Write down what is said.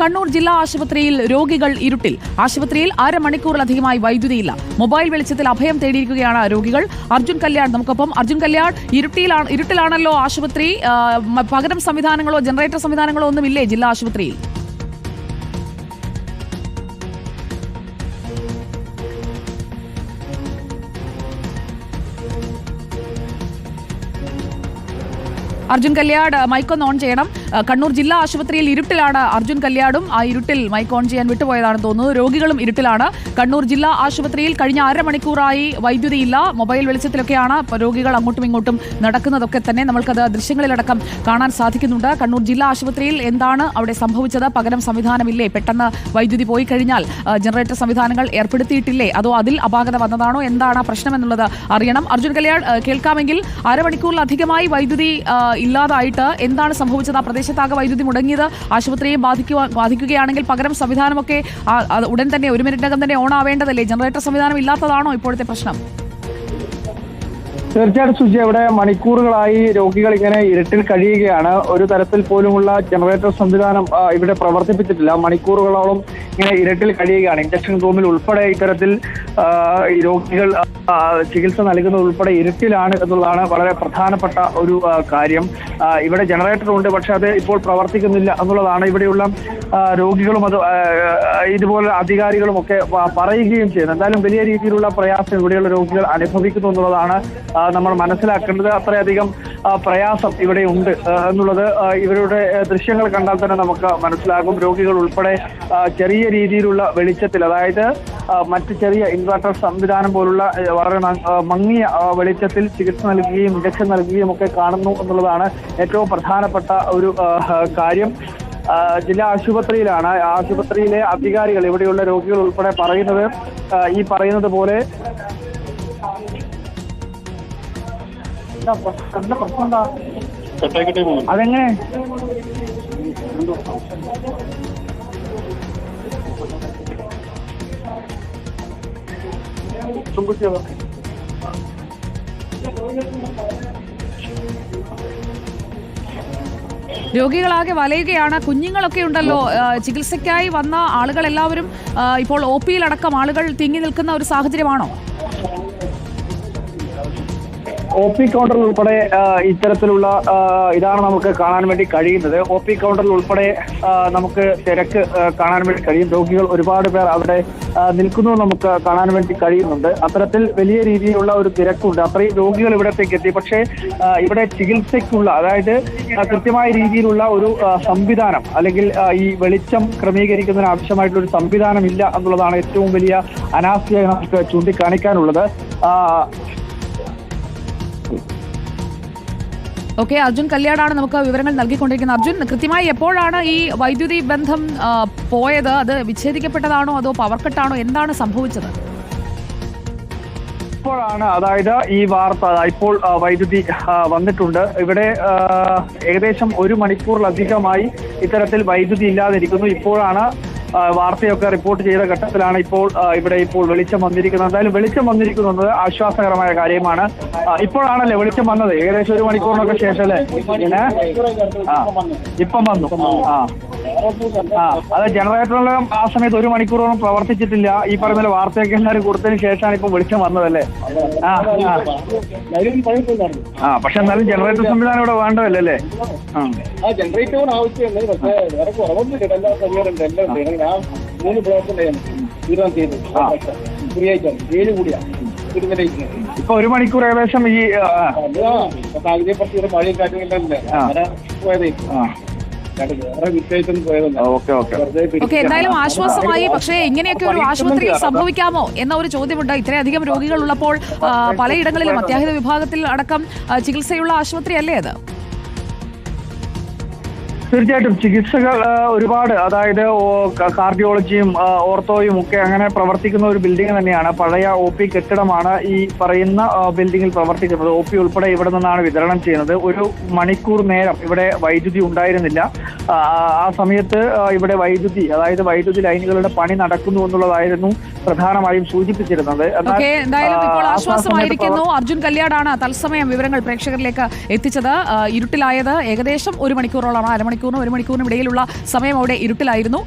കണ്ണൂർ ജില്ലാ ആശുപത്രിയിൽ രോഗികൾ ഇരുട്ടിൽ. ആശുപത്രിയിൽ അരമണിക്കൂറിലധികമായി വൈദ്യുതിയില്ല. മൊബൈൽ വെളിച്ചത്തിൽ അഭയം തേടിയിരിക്കുകയാണ് രോഗികൾ. അർജുൻ കല്യാൺ നമുക്കൊപ്പം. അർജുൻ കല്യാൺ ഇരുട്ടിലാണ് ഇരുട്ടിലാണല്ലോ ആശുപത്രി. പകരം സംവിധാനങ്ങളോ ജനറേറ്റർ സംവിധാനങ്ങളോ ഒന്നുമില്ലേ ജില്ലാ ആശുപത്രിയിൽ? അർജുൻ കല്യാട് മൈക്കൊന്ന് ഓൺ ചെയ്യണം. കണ്ണൂർ ജില്ലാ ആശുപത്രിയിൽ ഇരുട്ടിലാണ് അർജുൻ കല്യാടും. ആ ഇരുട്ടിൽ മൈക്ക് ഓൺ ചെയ്യാൻ വിട്ടുപോയതാണെന്ന് തോന്നുന്നു. രോഗികളും ഇരുട്ടിലാണ്. കണ്ണൂർ ജില്ലാ ആശുപത്രിയിൽ കഴിഞ്ഞ അരമണിക്കൂറായി വൈദ്യുതിയില്ല മൊബൈൽ വെളിച്ചത്തിലൊക്കെയാണ് രോഗികൾ അങ്ങോട്ടും ഇങ്ങോട്ടും നടക്കുന്നതൊക്കെ തന്നെ നമ്മൾക്കത് ദൃശ്യങ്ങളിലടക്കം കാണാൻ സാധിക്കുന്നുണ്ട്. കണ്ണൂർ ജില്ലാ ആശുപത്രിയിൽ എന്താണ് അവിടെ സംഭവിച്ചത്? പകരം സംവിധാനമില്ലേ? പെട്ടെന്ന് വൈദ്യുതി പോയി കഴിഞ്ഞാൽ ജനറേറ്റർ സംവിധാനങ്ങൾ ഏർപ്പെടുത്തിയിട്ടില്ലേ? അതോ അതിൽ അപാകത വന്നതാണോ? എന്താണ് ആ പ്രശ്നം എന്നുള്ളത് അറിയണം. അർജുൻ കല്യാൺ കേൾക്കാമെങ്കിൽ അരമണിക്കൂറിലധികമായി വൈദ്യുതി ഇല്ലാതായിട്ട് എന്താണ് സംഭവിച്ചത് ആ പ്രദേശത്താകെ വൈദ്യുതി മുടങ്ങിയത് ആശുപത്രിയെ ബാധിക്കുക ബാധിക്കുകയാണെങ്കിൽ പകരം സംവിധാനമൊക്കെ ഉടൻ തന്നെ ഒരു മിനിറ്റിനകം തന്നെ ഓൺ ആവേണ്ടതല്ലേ ജനറേറ്റർ സംവിധാനം ഇല്ലാത്തതാണോ ഇപ്പോഴത്തെ പ്രശ്നം? തീർച്ചയായിട്ടും സുജി അവിടെ മണിക്കൂറുകളായി രോഗികൾ ഇങ്ങനെ ഇരുട്ടിൽ കഴിയുകയാണ്. ഒരു തരത്തിൽ പോലുമുള്ള ജനറേറ്റർ സംവിധാനം ഇവിടെ പ്രവർത്തിപ്പിച്ചിട്ടില്ല. മണിക്കൂറുകളോളം ഇങ്ങനെ ഇരട്ടിൽ കഴിയുകയാണ്. ഇഞ്ചക്ഷൻ റൂമിൽ ഉൾപ്പെടെ ഇത്തരത്തിൽ രോഗികൾ ചികിത്സ നൽകുന്നത് ഉൾപ്പെടെ ഇരുട്ടിലാണ് എന്നുള്ളതാണ് വളരെ പ്രധാനപ്പെട്ട ഒരു കാര്യം. ഇവിടെ ജനറേറ്റർ ഉണ്ട് പക്ഷെ അത് ഇപ്പോൾ പ്രവർത്തിക്കുന്നില്ല എന്നുള്ളതാണ് ഇവിടെയുള്ള രോഗികളും അത് ഇതുപോലെ അധികാരികളും ഒക്കെ പറയുകയും ചെയ്യുന്നത്. എന്തായാലും വലിയ രീതിയിലുള്ള പ്രയാസം ഇവിടെയുള്ള രോഗികൾ അനുഭവിക്കുന്നു എന്നുള്ളതാണ് നമ്മൾ മനസ്സിലാക്കേണ്ടത് അത്രയധികം പ്രയാസം ഇവിടെ ഉണ്ട് എന്നുള്ളത് ഇവരുടെ ദൃശ്യങ്ങൾ കണ്ടാൽ തന്നെ നമുക്ക് മനസ്സിലാകും. രോഗികൾ ഉൾപ്പെടെ ചെറിയ രീതിയിലുള്ള വെളിച്ചത്തിൽ അതായത് മറ്റ് ചെറിയ ഇൻവെർട്ടർ സംവിധാനം പോലുള്ള വളരെ മങ്ങിയ വെളിച്ചത്തിൽ ചികിത്സ നൽകുകയും ഇഞ്ചക്ഷൻ നൽകുകയും ഒക്കെ കാണുന്നു എന്നുള്ളതാണ് ഏറ്റവും പ്രധാനപ്പെട്ട ഒരു കാര്യം. ജില്ലാ ആശുപത്രിയിലാണ് ആശുപത്രിയിലെ അധികാരികൾ ഇവിടെയുള്ള രോഗികൾ ഉൾപ്പെടെ പറയുന്നത് ഈ പറയുന്നത് പോലെ അതെങ്ങനെ? രോഗികളാകെ വലയുകയാണ്. കുഞ്ഞുങ്ങളൊക്കെ ഉണ്ടല്ലോ. ചികിത്സയ്ക്കായി വന്ന ആളുകൾ എല്ലാവരും ഇപ്പോൾ ഒ പിയിലടക്കം ആളുകൾ തിങ്ങി നിൽക്കുന്ന ഒരു സാഹചര്യമാണോ? ഒ പി കൗണ്ടറിൽ ഉൾപ്പെടെ ഇത്തരത്തിലുള്ള ഇതാണ് നമുക്ക് കാണാൻ വേണ്ടി കഴിയുന്നത്. ഒ പി കൗണ്ടറിൽ ഉൾപ്പെടെ നമുക്ക് തിരക്ക് കാണാൻ വേണ്ടി കഴിയും. രോഗികൾ ഒരുപാട് പേർ അവിടെ നിൽക്കുന്നു നമുക്ക് കാണാൻ വേണ്ടി കഴിയുന്നുണ്ട്. അത്തരത്തിൽ വലിയ രീതിയിലുള്ള ഒരു തിരക്കുണ്ട്. അത്രയും രോഗികൾ ഇവിടത്തേക്ക് എത്തി. പക്ഷേ ഇവിടെ ചികിത്സയ്ക്കുള്ള അതായത് കൃത്യമായ രീതിയിലുള്ള ഒരു സംവിധാനം അല്ലെങ്കിൽ ഈ വെളിച്ചം ക്രമീകരിക്കുന്നതിന് ആവശ്യമായിട്ടുള്ള ഒരു സംവിധാനം ഇല്ല എന്നുള്ളതാണ് ഏറ്റവും വലിയ അനാസ്ഥയായി നമുക്ക് ചൂണ്ടിക്കാണിക്കാനുള്ളത്. ഓക്കെ അർജുൻ കല്യാണാണ് നമുക്ക് വിവരങ്ങൾ നൽകിക്കൊണ്ടിരിക്കുന്നത്. അർജുൻ കൃത്യമായി എപ്പോഴാണ് ഈ വൈദ്യുതി ബന്ധം പോയത്? അത് വിച്ഛേദിക്കപ്പെട്ടതാണോ അതോ പവർ കട്ടാണോ എന്താണ് സംഭവിച്ചത്? ഇപ്പോഴാണ് അതായത് ഈ വാർത്ത ഇപ്പോൾ വൈദ്യുതി വന്നിട്ടുണ്ട്. ഇവിടെ ഏകദേശം ഒരു മണിക്കൂറിലധികമായി ഇത്തരത്തിൽ വൈദ്യുതി ഇല്ലാതിരിക്കുന്നു. ഇപ്പോഴാണ് വാർത്തയൊക്കെ റിപ്പോർട്ട് ചെയ്ത ഘട്ടത്തിലാണ് ഇപ്പോൾ ഇവിടെ ഇപ്പോൾ വെളിച്ചം വന്നിരിക്കുന്നത്. എന്തായാലും വെളിച്ചം വന്നിരിക്കുന്നത് ആശ്വാസകരമായ കാര്യമാണ്. ഇപ്പോഴാണല്ലേ വെളിച്ചം വന്നത്? ഏകദേശം ഒരു മണിക്കൂറിനൊക്കെ ശേഷം അല്ലേ ഇപ്പം വന്നു. ആ. ആ അത് ജനറേറ്ററിലും ആ സമയത്ത് ഒരു മണിക്കൂറോളം പ്രവർത്തിച്ചിട്ടില്ല. ഈ പറയുന്ന പോലെ വാർത്തയൊക്കെ എല്ലാവരും കൊടുത്തതിന് ശേഷമാണ് ഇപ്പൊ വെളിച്ചം വന്നതല്ലേ ആ ആ. പക്ഷെ എന്നാലും ജനറേറ്റർ സംവിധാനം ഇവിടെ വേണ്ടതല്ലേ അല്ലേ? ആ. ആ ജനറേറ്ററിന് ആവശ്യമുണ്ട് പക്ഷേ വേറെ കുറവൊന്നുമില്ല എല്ലാം സൗകര്യമുണ്ട് എല്ലാം ഉണ്ട്. ഞാൻ മൂന്ന്. ഫ്രീ ആയിട്ടാണ്. ഏഴ് ഇപ്പൊ ഒരു മണിക്കൂർ ഏകദേശം ഈ സാഹചര്യം മഴയും കാറ്റും എല്ലാം. അങ്ങനെ ഓക്കെ എന്തായാലും ആശ്വാസമായി പക്ഷേ ഇങ്ങനെയൊക്കെ ഒരു ആശുപത്രിയിൽ സംഭവിക്കാമോ എന്ന ഒരു ചോദ്യമുണ്ട്. ഇത്രയധികം രോഗികൾ ഉള്ളപ്പോൾ പലയിടങ്ങളിലും അത്യാഹിത വിഭാഗത്തിൽ അടക്കം ചികിത്സയുള്ള ആശുപത്രി അല്ലേ അത്? തീർച്ചയായിട്ടും ചികിത്സകൾ ഒരുപാട്. അതായത് കാർഡിയോളജിയും ഓർത്തോയും ഒക്കെ അങ്ങനെ പ്രവർത്തിക്കുന്ന ഒരു ബിൽഡിംഗ് തന്നെയാണ്. പഴയ ഒ പി കെട്ടിടമാണ് ഈ പറയുന്ന ബിൽഡിംഗിൽ പ്രവർത്തിക്കുന്നത്. ഒ പി ഉൾപ്പെടെ ഇവിടെ നിന്നാണ് വിതരണം ചെയ്യുന്നത്. ഒരു മണിക്കൂർ നേരം ഇവിടെ വൈദ്യുതി ഉണ്ടായിരുന്നില്ല. ആ, സമയത്ത് ഇവിടെ വൈദ്യുതി അതായത് വൈദ്യുതി ലൈനുകളുടെ പണി നടക്കുന്നു എന്നുള്ളതായിരുന്നു പ്രധാനമായും സൂചിപ്പിച്ചിരുന്നത്. ആശ്വാസമായിരിക്കുന്നു. അർജുൻ കല്യാടാണ് തത്സമയം വിവരങ്ങൾ പ്രേക്ഷകരിലേക്ക് എത്തിച്ചത്. ഇരുട്ടിലായത് ഏകദേശം ഒരു മണിക്കൂറോളമാണ് അരമണിക്കൂർ മണിക്കൂറിനും ഒരു മണിക്കൂറിനും ഇടയിലുള്ള സമയം അവിടെ ഇരുട്ടിലായിരുന്നു.